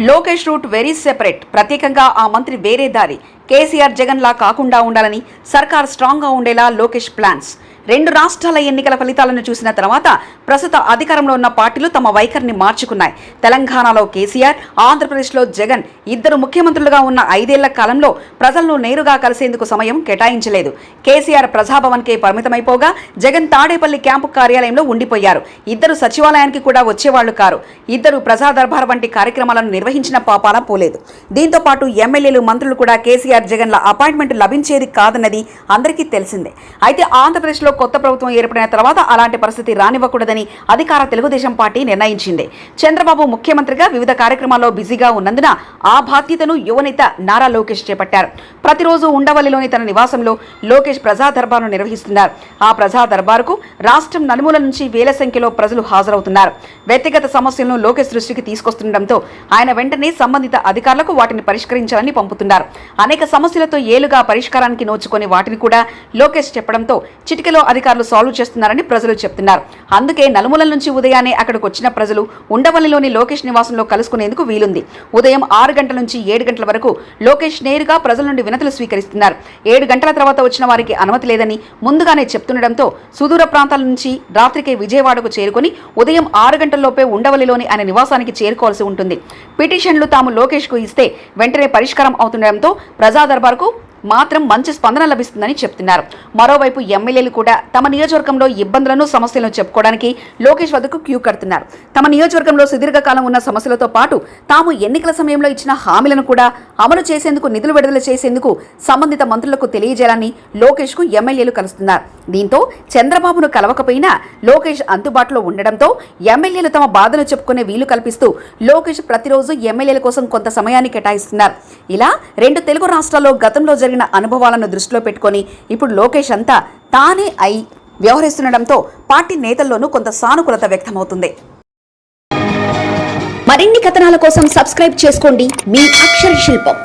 Lokesh route very separate. ప్రత్యేకంగా ఆ మంత్రి వేరే దారి. కేసీఆర్ జగన్ లా కాకుండా ఉండాలని సర్కార్ స్ట్రాంగ్గా ఉండేలా లోకేష్ ప్లాన్స్ రెండు రాష్ట్రాల ఎన్నికల ఫలితాలను చూసిన తర్వాత ప్రస్తుత అధికారంలో ఉన్న పార్టీలు తమ వైఖరిని మార్చుకున్నాయి. తెలంగాణలో కేసీఆర్ ఆంధ్రప్రదేశ్లో జగన్ ఇద్దరు ముఖ్యమంత్రులుగా ఉన్న ఐదేళ్ళ కాలంలో ప్రజలను నేరుగా కలిసేందుకు సమయం కేటాయించలేదు. కేసీఆర్ ప్రజాభవన్కే పరిమితమైపోగా జగన్ తాడేపల్లి క్యాంపు కార్యాలయంలో ఉండిపోయారు. ఇద్దరు సచివాలయానికి కూడా వచ్చేవాళ్ళు కారు. ఇద్దరు ప్రజా దర్బార్ వంటి కార్యక్రమాలను నిర్వహించిన పాపాల పోలేదు. దీంతో పాటు ఎమ్మెల్యేలు మంత్రులు కూడా కేసీఆర్ జగన్ల అపాయింట్మెంట్ లభించేది కాదన్నది అందరికీ తెలిసిందే. అయితే ఆంధ్రప్రదేశ్లో కొత్త ప్రభుత్వం ఏర్పడిన తర్వాత అలాంటి పరిస్థితి రానివ్వకూడదని అధికార తెలుగుదేశం పార్టీ నిర్ణయించింది. చంద్రబాబు ముఖ్యమంత్రిగా వివిధ కార్యక్రమాల్లో బిజీగా ఉన్నందున ఆ బాధ్యతను యువనేత నారా లోకేష్ చేపట్టారు. ప్రతిరోజు ఉండవల్లిలోని తన నివాసంలో లోకేష్ ప్రజా దర్బార్ను నిర్వహిస్తున్నారు. ఆ ప్రజా దర్బారుకు రాష్ట్రం నలుమూల నుంచి వేల సంఖ్యలో ప్రజలు హాజరవుతున్నారు. వ్యక్తిగత సమస్యలను లోకేష్ దృష్టికి తీసుకొస్తుండటంతో ఆయన వెంటనే సంబంధిత అధికారులకు వాటిని పరిష్కరించాలని పంపుతున్నారు. అనేక సమస్యలతో ఏలుగా పరిష్కారానికి నోచుకొని వాటిని కూడా లోకేష్ చెప్పడంతో చిటికలో అధికారులు సాల్వ్ చేస్తున్నారని ప్రజలు చెప్తున్నారు. అందుకే నలుమూలల నుంచి ఉదయాన్నే అక్కడికి వచ్చిన ప్రజలు ఉండవల్లిలోని లోకేష్ నివాసంలో కలుసుకునేందుకు వీలుంది. ఉదయం ఆరు గంటల నుంచి ఏడు గంటల వరకు లోకేష్ నేరుగా ప్రజల నుండి వినతులు స్వీకరిస్తున్నారు. ఏడు గంటల తర్వాత వచ్చిన వారికి అనుమతి లేదని ముందుగానే చెప్తుండటంతో సుదూర ప్రాంతాల నుంచి రాత్రికే విజయవాడకు చేరుకుని ఉదయం ఆరు గంటల్లోపే ఉండవల్లిలోని ఆయన నివాసానికి చేరుకోవాల్సి ఉంటుంది. పిటిషన్లు తాము లోకేష్కు ఇస్తే వెంటనే పరిష్కారం అవుతుండటంతో ప్రజా దర్బార్కు మాత్రం మంచి స్పందన లభిస్తుందని చెప్తున్నారు. మరోవైపు ఎమ్మెల్యేలు కూడా తమ నియోజకవర్గంలో ఇబ్బందులను సమస్యలను చెప్పుకోవడానికి లోకేష్ వద్దకు క్యూ కడుతున్నారు. తమ నియోజకవర్గంలో సుదీర్ఘకాలం ఉన్న సమస్యలతో పాటు తాము ఎన్నికల సమయంలో ఇచ్చిన హామీలను కూడా అమలు చేసేందుకు నిధులు విడుదల చేసేందుకు సంబంధిత మంత్రులకు తెలియజేయాలని లోకేష్కు ఎమ్మెల్యేలు కలుస్తున్నారు. దీంతో చంద్రబాబును కలవకపోయినా లోకేష్ అందుబాటులో ఉండడంతో ఎమ్మెల్యేలు తమ బాధలు చెప్పుకునే వీలు కల్పిస్తూ లోకేష్ ప్రతిరోజు ఎమ్మెల్యేల కోసం కొంత సమయాన్ని కేటాయిస్తున్నారు. ఇలా రెండు తెలుగు రాష్ట్రాల్లో గతంలో జరిగిన అనుభవాలను దృష్టిలో పెట్టుకొని ఇప్పుడు లోకేష్ అంతా తానే అయి వ్యవహరిస్తుండటంతో పార్టీ నేతల్లోనూ కొంత సానుకూలత వ్యక్తమవుతుంది. మరిన్ని కథనాల కోసం సబ్స్క్రైబ్ చేసుకోండి. మీ అక్షర శిల్పం.